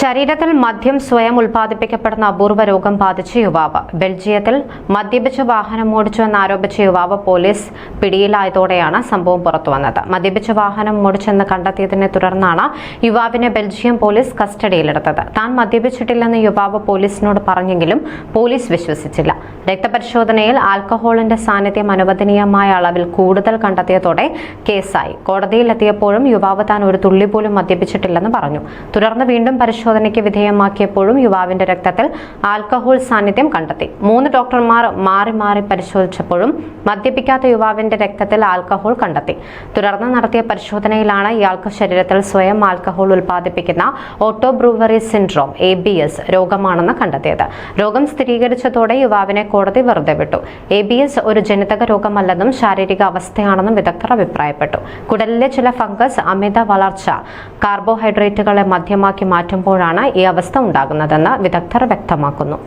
ശരീരത്തിൽ മദ്യം സ്വയം ഉൽപ്പാദിപ്പിക്കപ്പെടുന്ന അപൂർവ രോഗം ബാധിച്ച യുവാവ്. ബെൽജിയത്തിൽ മദ്യപിച്ച് വാഹനം ഓടിച്ചു എന്നാരോപിച്ച യുവാവ് പോലീസ് പിടിയിലായതോടെയാണ് സംഭവം പുറത്തുവന്നത് മദ്യപിച്ച് വാഹനം ഓടിച്ചെന്ന് കണ്ടെത്തിയതിനെ തുടർന്നാണ് യുവാവിനെ ബെൽജിയം പോലീസ് കസ്റ്റഡിയിലെടുത്തത്. താൻ മദ്യപിച്ചിട്ടില്ലെന്ന് യുവാവ് പോലീസിനോട് പറഞ്ഞെങ്കിലും പോലീസ് വിശ്വസിച്ചില്ല. രക്തപരിശോധനയിൽ ആൽക്കഹോളിന്റെ സാന്നിധ്യം അനുവദനീയമായ അളവിൽ കൂടുതൽ കണ്ടെത്തിയതോടെ കേസായി. കോടതിയിലെത്തിയപ്പോഴും യുവാവ് താൻ ഒരു തുള്ളി പോലും മദ്യപിച്ചിട്ടില്ലെന്ന് പറഞ്ഞു. തുടർന്ന് വീണ്ടും പരിശോധനയ്ക്ക് വിധേയമാക്കിയപ്പോഴും യുവാവിന്റെ രക്തത്തിൽ ആൽക്കഹോൾ സാന്നിധ്യം കണ്ടെത്തി. മൂന്ന് ഡോക്ടർമാർ മാറി മാറി പരിശോധിച്ചപ്പോഴും മദ്യപിക്കാത്ത യുവാവിന്റെ രക്തത്തിൽ ആൽക്കഹോൾ കണ്ടെത്തി. തുടർന്ന് നടത്തിയ പരിശോധനയിലാണ് ഇയാൾക്ക് ശരീരത്തിൽ സ്വയം ആൽക്കഹോൾ ഉൽപ്പാദിപ്പിക്കുന്ന autobrewery syndrome A B S രോഗമാണെന്ന് കണ്ടെത്തിയത്. രോഗം സ്ഥിരീകരിച്ചതോടെ യുവാവിനെ കോടതി വെറുതെ വിട്ടു. എ ബി എസ് ഒരു ജനിതക രോഗമല്ലെന്നും ശാരീരിക അവസ്ഥയാണെന്നും വിദഗ്ധർ അഭിപ്രായപ്പെട്ടു. കുടലിലെ ചില ഫംഗസ് അമിത വളർച്ച കാർബോഹൈഡ്രേറ്റുകളെ മധ്യമാക്കി മാറ്റുമ്പോഴാണ് ഈ അവസ്ഥ ഉണ്ടാകുന്നതെന്ന് വിദഗ്ധർ വ്യക്തമാക്കുന്നു